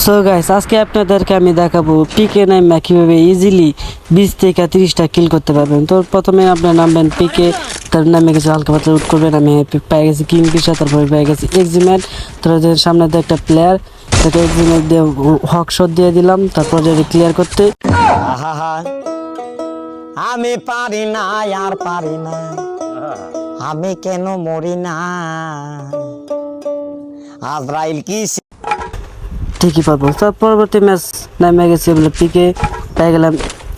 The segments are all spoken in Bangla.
সো গাইস আজকে আপনাদেরকে আমি দেখাবো পিকে নামে কীভাবে ইজিলি বিশ থেকে তিরিশটা কিল করতে পারবেন। তো প্রথমে আপনার নামবেন পিকে তার নামে কিছু হালকা পাতলা উঠ করবেন। আমি পেয়ে গেছি কিং পিসা তারপরে পেয়ে গেছি এক্সিমেট তারপরে সামনে দিয়ে একটা প্লেয়ার তাকে এক্সিমেট দিয়ে হক শট দিয়ে দিলাম। তারপর যদি ক্লিয়ার করতে আমি পারি না, আর পারি না। আমি কেন মরি না? আজরাইল কি ঠিকই পারব তার পরবর্তী ম্যাচ নামে গেছি বলে পিকে পেয়ে গেলাম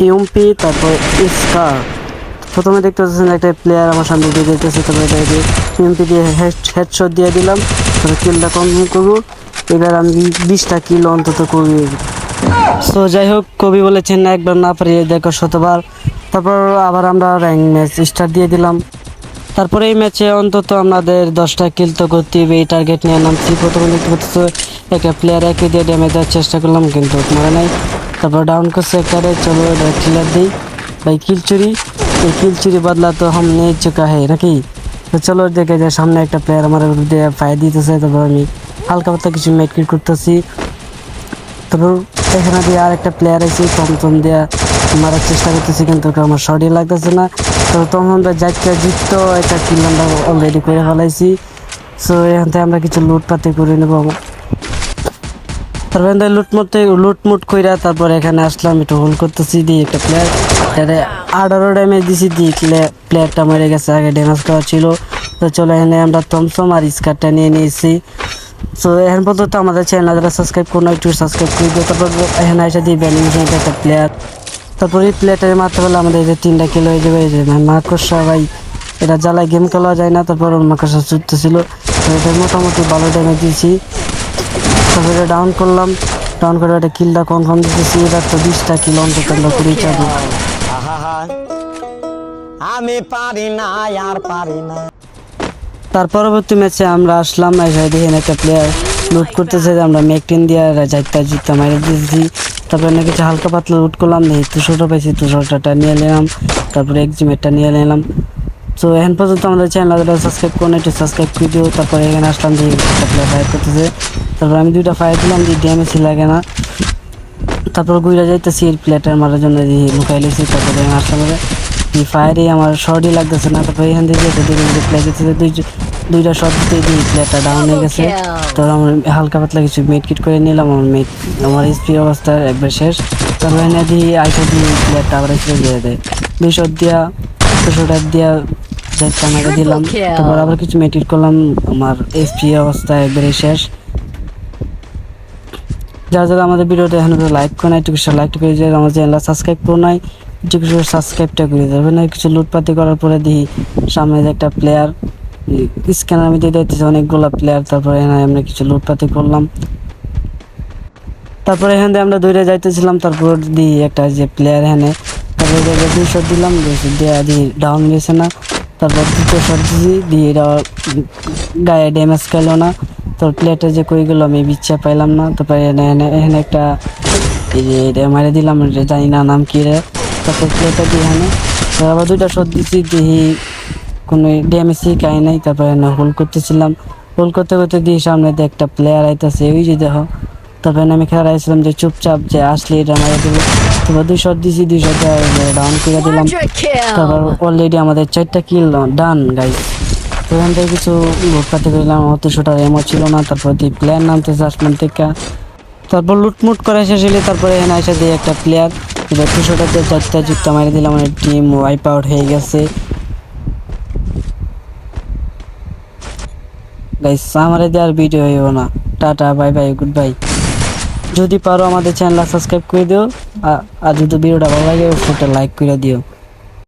ইউমপি তারপর ইস্কার প্রথমে দেখতে পাচ্ছেন একটা প্লেয়ার আমার সামনে দিয়ে যেতেছে তারপরে এটাকে ইউমপি দিয়ে হেডশট দিয়ে দিলাম। তারপরে কিলটা কনফার্ম করব। এবার আমি বিশটা কিল অন্তত করবি সো যাই হোক, কবি বলেছেন, একবার না পারি দেখো শতবার। তারপর আবার আমরা র্যাঙ্ক ম্যাচ স্টার্ট দিয়ে দিলাম। তারপরে এই ম্যাচে অন্তত আমাদের দশটা কিল তো করতে হবে, এই টার্গেট নিয়ে নামছি। প্রথমে দেখতে পাচ্ছ একটা প্লেয়ার একে দিয়ে ড্যামেজ দেওয়ার চেষ্টা করলাম, কিন্তু মারা নাই। তারপর ডাউন করছে একটারে চলো কিলার দিই। ভাই কিল চুরি? এই কিল চুরি বদলা তো হাম নেই চুকা है নাকি? তো চলো দেখে যায় সামনে একটা প্লেয়ার আমার দিয়ে ফায়ার দিতেছে, তারপর আমি হালকা পাতলা কিছু মেটকিট করতেছি। তারপর এখানে দিয়ে আর একটা প্লেয়ার আছে, টমটম দিয়ে মারার চেষ্টা করতেছি কিন্তু আমার শর্টই লাগতেছে না। তো দিয়ে যাইতে জিততো একটা কিল আমরা অলরেডি করে ফেলাইছি। সো এখান থেকে আমরা কিছু লুটপাতি করে নেব তারপর থেকে লুটমুট লুটমুট কইরা তারপর এখানে আসলাম, একটু হোল করতেছি, দিয়ে একটা প্লেয়ার তারে আঠারো ড্যামেজ দিছি, দিয়ে প্লেয়ারটা মরে গেছে, আগে ড্যামেজ করা ছিল। তো চলো, এখানে আমরা থমসম আর স্কারটা নিয়ে নিয়েছি। সো এখন পর্যন্ত আমাদের চ্যানেল সাবস্ক্রাইব করুন একটু সাবস্ক্রাইব করে দিও। তারপর এখানে এসে দিয়ে ব্যানিংশন একটা প্লেয়ার তারপর প্লেয়ারটাকে মারতে পারলে আমাদের এই যে তিনটা কিলো হয়ে যাবে এই যে মাকড়সা ভাই এটা জ্বালায় গেম খেলা যায় না তারপর মাকড়সা ছুটতেছিল। তো এটা মোটামুটি ভালো ড্যামেজ দিয়েছি। তারপরে এটা ডাউন করলাম। ডাউন করে একটা কিলটা কনফার্ম দিতেছি। এবার তো বিশটা কিল অন্তত আমরা করে যাব। আমি পারি না আর পারি না। তার পরবর্তী ম্যাচে আমরা আসলাম। এসে দেখেন একটা প্লেয়ার লুট করতেছে। আমরা মেকটিন দিয়ে যাইতে জিততে মারি দিয়েছি তারপরে না কিছু হালকা পাতলা লুট করলাম নেই তুষোটা পাইছি তুষোটাটা নিয়ে নিলাম, তারপরে এক্সিমেটটা নিয়ে নিলাম। তো এখন পর্যন্ত আমাদের চ্যানেল সাবস্ক্রাইব করুন, একটু সাবস্ক্রাইব করে দিও, তারপরে এখানে আসলাম যে প্লেয়ার ফায়ার করতেছে। তারপর আমি দুইটা ফায়ার দিলাম, যে ড্যামেজ লাগে না। তারপর গুইরা যাইতেছি এই প্লেটার মারার জন্য যে লুকাই লেছি তারপরে আসলাম এই ফায়ারে আমার শর্টই লাগতেছে না। তারপরে এখান থেকে যেতে যে দুই দুইটা দিতে দিয়ে প্লেয়ারটা ডাউন হয়ে গেছে। তো আমার হালকা পাতলা কিছু মেট কিট করে নিলাম আমার মেট আমার এসপি অবস্থা একবার শেষ। তারপর এনে দিয়ে আইসা দিয়ে প্লেয়ারটা আবার এসে দিয়ে দেয়। দুই শট দিয়া দুশো টাকা দিয়া আমাকে দিলাম। তারপর আবার কিছু মেটিট করলাম আমার এসপি অবস্থা একবারে শেষ। যারা যারা আমাদের ভিডিওটা এখন লাইক করে নাই একটু লাইক করে যে আমার চ্যানেল সাবস্ক্রাইব করে নাই একটু কিছু সাবস্ক্রাইবটা করে দেবে না কিছু লুটপাতি করার পরে দিই সামনে একটা প্লেয়ার স্ক্যানার আমি দিয়ে দিতেছি, অনেকগুলো প্লেয়ার তারপরে আমরা কিছু লুটপাতি করলাম। তারপরে এখান থেকে আমরা দৌড়ে যাইতেছিলাম, তারপর দিই একটা যে প্লেয়ার এখানে, তারপরে দুই দিলাম দিয়ে দি ডাউন গেছে না। তারপর দ্বিতীয় শট দিয়েছি দিয়ে এটা গায়ে ড্যামেজ খেলো না। তোর প্লেয়ারটা যে কই গেলো আমি বিচ্ছা পাইলাম না। তারপরে এখানে এখানে- একটা এই যে মারে দিলাম জানি না নাম কি রে। তারপর প্লেয়ারটা দিয়ে এখানে, আবার দুইটা শট দিছি দেখি কোনো ড্যামেজই কাই নাই তারপরে এখানে হোল করতেছিলাম। হোল করতে করতে দিয়ে সামনে দিয়ে একটা প্লেয়ার আইতাছে ওই যে দেখো। তারপরে আমি খেলা আইছিলাম যে চুপচাপ যে আসলে এটা মারা দিল। তারপর দুই শট দিছি দুই শট ডাউন করে দিলাম। তারপর অলরেডি আমাদের চারটা কিল ডান গাইস তো এখান থেকে কিছু লুটপাতি করলাম অত শোটার এমও ছিল না। তারপর দিয়ে প্লেয়ার নামতেছে আসমান থেকে। তারপর লুটমুট করে শেষ হলে তারপরে এখানে এসে দিয়ে একটা প্লেয়ার এবার দুশোটাতে চারটা যুক্ত মারি দিলাম আমার টিম ওয়াইপ আউট হয়ে গেছে। গাইস আমার দেওয়ার ভিডিও হইব না। Tata bye bye good bye যদি পারো আমাদের চ্যানেল সাবস্ক্রাইব করে দিও আর যদি ভিডিওটা ভালো লাগে ফটো লাইক করে দিও।